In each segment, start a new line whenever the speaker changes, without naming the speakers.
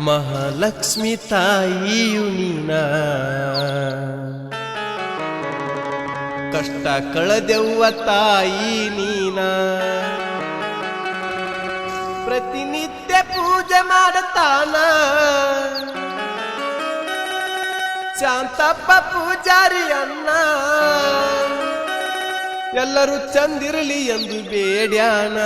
ಮಹಾಲಕ್ಷ್ಮಿ ತಾಯಿಯು ನೀನ. ಕಷ್ಟ ಕಳೆದೆವ್ವ ತಾಯಿ ನೀನ. ಪ್ರತಿನಿತ್ಯ ಪೂಜೆ ಮಾಡತಾನ ಶಾಂತಪ್ಪ ಪೂಜಾರಿ ಅನ್ನ ಎಲ್ಲರೂ ಚಂದಿರಲಿ ಎಂದು ಬೇಡ್ಯಾನ.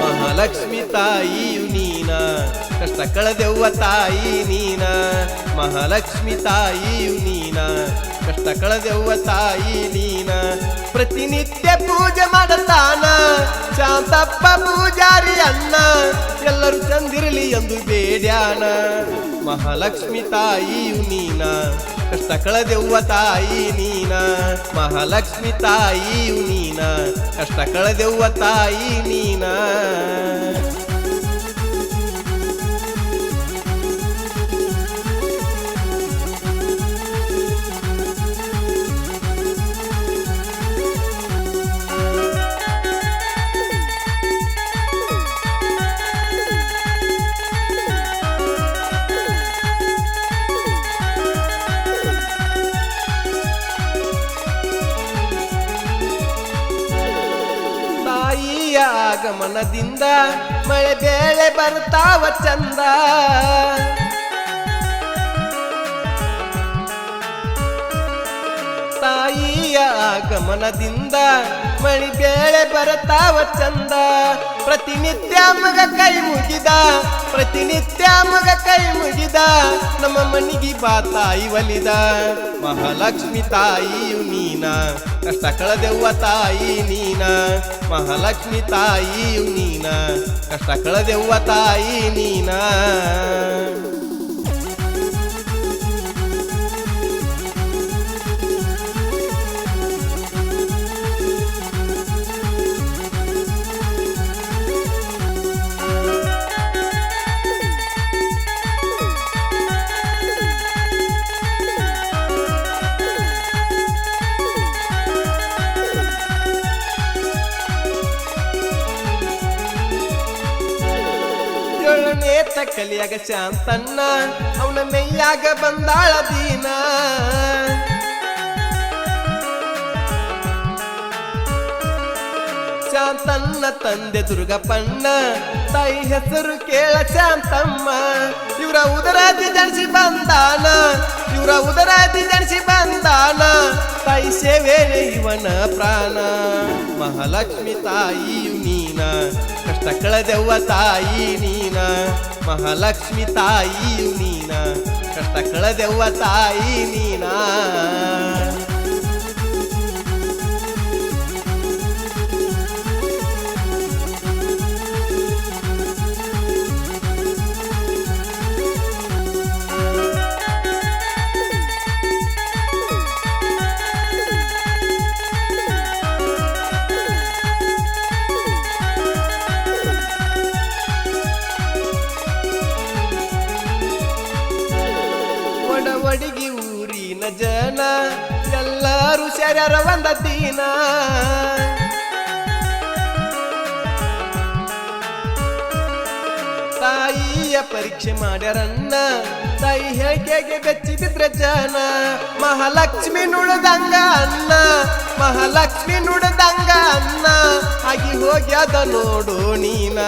ಮಹಾಲಕ್ಷ್ಮಿ ತಾಯಿಯು ನೀನ ಕಷ್ಟ ಕಳೆದೆವ್ವ ತಾಯಿ ನೀನ ಮಹಾಲಕ್ಷ್ಮಿ ತಾಯಿಯು ನೀನ. ಕಷ್ಟ ಕಳೆದೆವ್ವ ತಾಯಿ ನೀನ. ಪ್ರತಿನಿತ್ಯ ಪೂಜೆ ಮಾಡತಾನ. ಶಾಂತಪ್ಪ ಪೂಜಾರಿ ಅನ್ನ ಎಲ್ಲರೂ ಚಂದಿರಲಿ ಎಂದು ಬೇಡ್ಯಾನ. ಮಹಾಲಕ್ಷ್ಮಿ ತಾಯಿಯು ನೀನ. ಕಷ್ಟ ಕಳೆದೆವ್ವ ತಾಯಿ ನೀನ. ಮಹಾಲಕ್ಷ್ಮಿ ತಾಯಿಯು ನೀನ. ಕಷ್ಟ ಕಳೆದೆವ್ವ ತಾಯಿ ನೀನ. ಆಗಮನದಿಂದ ಮಳೆ ಬೇಳೆ ಬರ್ತಾವ ಚಂದ. ತಾಯಿಯ ಆಗಮನದಿಂದ ಮಳಿ ಬೇಳೆ ಬರುತ್ತಾವ ಚಂದ. ಪ್ರತಿನಿತ್ಯ ಮಗ ಕೈ ಮುಗಿದ, ಪ್ರತಿನಿತ್ಯ ಮಗ ಕೈ ಮುಗಿದ, ನಮ್ಮ ಮನಿಗಿ ಬಾ ತಾಯಿ ಒಲಿದ ಮಹಾಲಕ್ಷ್ಮಿ ತಾಯಿಯು ನೀನ, ಕಷ್ಟ ಕಳೆದೆವ್ವ ತಾಯಿ ನೀನ. ಮಹಾಲಕ್ಷ್ಮಿ ತಾಯಿಯು ನೀನ, ಕಷ್ಟ ಕಳೆದೆವ್ವ ತಾಯಿ ನೀನ. ಕಲಿಯಾಗ ಶಾಂತನ್ನ ಅವನ ಮೆಯ್ಯಾಗ ಬಂದಾಳ ದೀನ. ಶಾಂತನ್ನ ತಂದೆ ದುರ್ಗಪ್ಪಣ್ಣ, ತಾಯಿ ಹೆಸರು ಕೇಳ ಶಾಂತಮ್ಮ ಇವರ ಉದರಾದಿ ಜನಿಸಿ ಬಂದಾನ, ಇವರ ಉದರಾದಿ ಜನಿಸಿ ಬಂದಾನ. ತಾಯಿ ಸೇವೆ ಇವನ ಪ್ರಾಣ, ಮಹಾಲಕ್ಷ್ಮಿ ತಾಯಿಯು ನೀನ. ಕಷ್ಟ ಕಳೆದೆವ್ವ ತಾಯಿ ನೀನ ಮಹಾಲಕ್ಷ್ಮಿ ತಾಯಿಯು ನೀನ. ಕಷ್ಟ ಕಳೆದೆವ್ವ ತಾಯಿ ನೀನ. ಎಲ್ಲರೂ ಸೇರ್ಯಾರ ಒಂದ ದಿನ. ತಾಯಿಯ ಪರೀಕ್ಷೆ ಮಾಡ್ಯಾರನ್ನ, ತಾಯಿ ಹೇಗೆ ಬೆಚ್ಚಿ ಬಿದ್ರೆ ಜನ. ಮಹಾಲಕ್ಷ್ಮಿ ನುಡ್ದಂಗ ಅನ್ನ, ಮಹಾಲಕ್ಷ್ಮಿ ನುಡ್ದಂಗ ಅನ್ನ. ಆಗಿ ಹೋಗ್ಯಾದ ನೋಡು ನೀನ,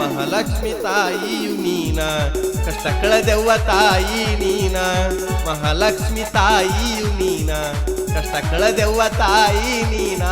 ಮಹಾಲಕ್ಷ್ಮಿ ತಾಯಿಯು ನೀನ. ಕಷ್ಟ ಕಳೆದೆವ್ವ ತಾಯಿ ನೀನ, ಮಹಾಲಕ್ಷ್ಮಿ ತಾಯಿಯು ನೀನ. ಕಷ್ಟ ಕಳೆದೆವ್ವ ತಾಯಿ ನೀನ?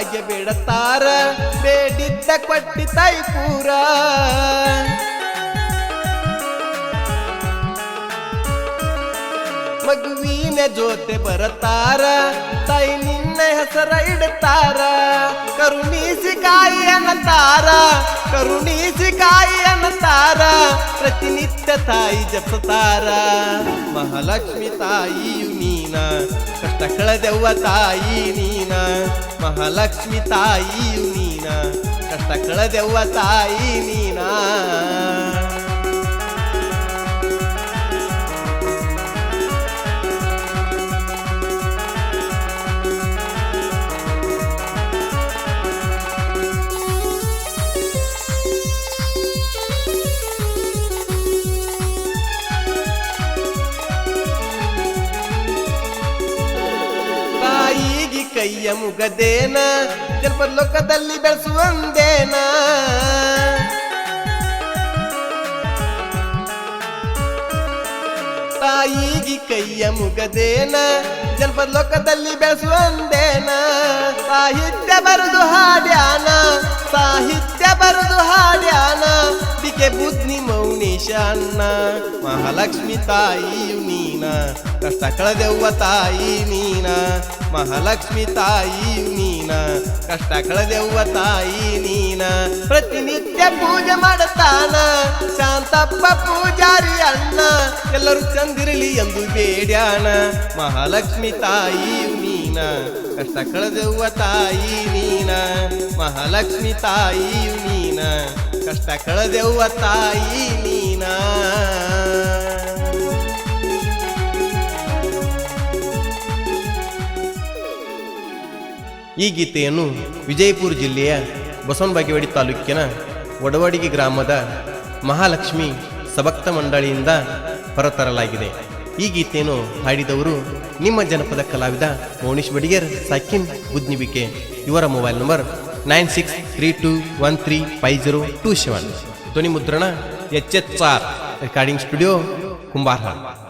ಭಾಗ್ಯ ಬೇಡತಾರ ಬೇಡಿದ್ದ ಕೊಟ್ಟಿ ತಾಯಿ ಮಗುವಿನ ಜೊತೆ ಬರತಾರ ತಾಯಿ ನಿನ್ನ ಹೆಸರ ಇಡ್ತಾರ? ಕರುಣಿಸಿ ಕಾಯಿ ಅನ್ನತಾರ? ಕರುಣಿಸಿ ಕಾಯಿ ಅನ್ನತಾರ? ಪ್ರತಿನಿತ್ಯ ತಾಯಿ ಜಪತಾರ ಮಹಾಲಕ್ಷ್ಮಿ ತಾಯಿಯು ನೀನ. ಕಷ್ಟ ಕಳೆದೆವ್ವ ತಾಯಿ ನೀನ. ಮಹಾಲಕ್ಷ್ಮಿ ತಾಯಿಯು ನೀನ. ಕಷ್ಟ ಕಳೆದೆವ್ವ ತಾಯಿ ನೀನಾ. ಕೈಯ ಮುಗದೇನ? ಜಲ್ಪ ಲೋಕದಲ್ಲಿ ಬೆಳೆಸುವಂದೇನ? ತಾಯಿಗಿ ಕೈಯ ಮುಗದೇನ? ಜಲ್ಪ ಲೋಕದಲ್ಲಿ ಬೆಳೆಸುವಂದೇನ ಸಾಹಿತ್ಯ ಬರೆದು ಅಣ್ಣ ಮಹಾಲಕ್ಷ್ಮಿ ತಾಯಿ ನೀನ ಕಷ್ಟ ಕಳೆದೆವ್ವ ತಾಯಿ ನೀನ, ಮಹಾಲಕ್ಷ್ಮಿ ತಾಯಿ ನೀನ ಕಷ್ಟ ಕಳೆದೆವ್ವ ತಾಯಿ ನೀನ. ಪ್ರತಿನಿತ್ಯ ಪೂಜೆ ಮಾಡುತ್ತಾನ, ಶಾಂತಪ್ಪ ಪೂಜಾರಿ ಅಣ್ಣ, ಎಲ್ಲರೂ ಚಂದಿರಲಿ ಎಂದು ಬೇಡ್ಯಾನ, ಮಹಾಲಕ್ಷ್ಮಿ ತಾಯಿ ನೀನ ಕಷ್ಟ ಕಳೆದೆವ್ವ ತಾಯಿ ನೀನ, ಮಹಾಲಕ್ಷ್ಮಿ ತಾಯಿ ನೀನ. ಕಷ್ಟ ಕಳೆದೆವ್ವ ತಾಯಿ ನೀನ. ಈ ಗೀತೆಯನ್ನು ವಿಜಯಪುರ ಜಿಲ್ಲೆಯ ಬಸವನಬಾಗೇವಾಡಿ ತಾಲೂಕಿನ ಒಡವಡಿಗೆ ಗ್ರಾಮದ ಮಹಾಲಕ್ಷ್ಮಿ ಸಭಕ್ತ ಮಂಡಳಿಯಿಂದ ಹೊರತರಲಾಗಿದೆ. ಈ ಗೀತೆಯನ್ನು ಹಾಡಿದವರು ನಿಮ್ಮ ಜನಪದ ಕಲಾವಿದ ಮೌನೀಶ್ ಬಡಿಗೇರ್, ಸಾಕಿನ್ ಬುದ್ನಿಬಿಕೆ. ಇವರ mobile number nine six three two one three five zero two seven दोन्ही मुद्रणा याचे चार रेकॉर्डिंग स्टुडिओ कुंभारहाट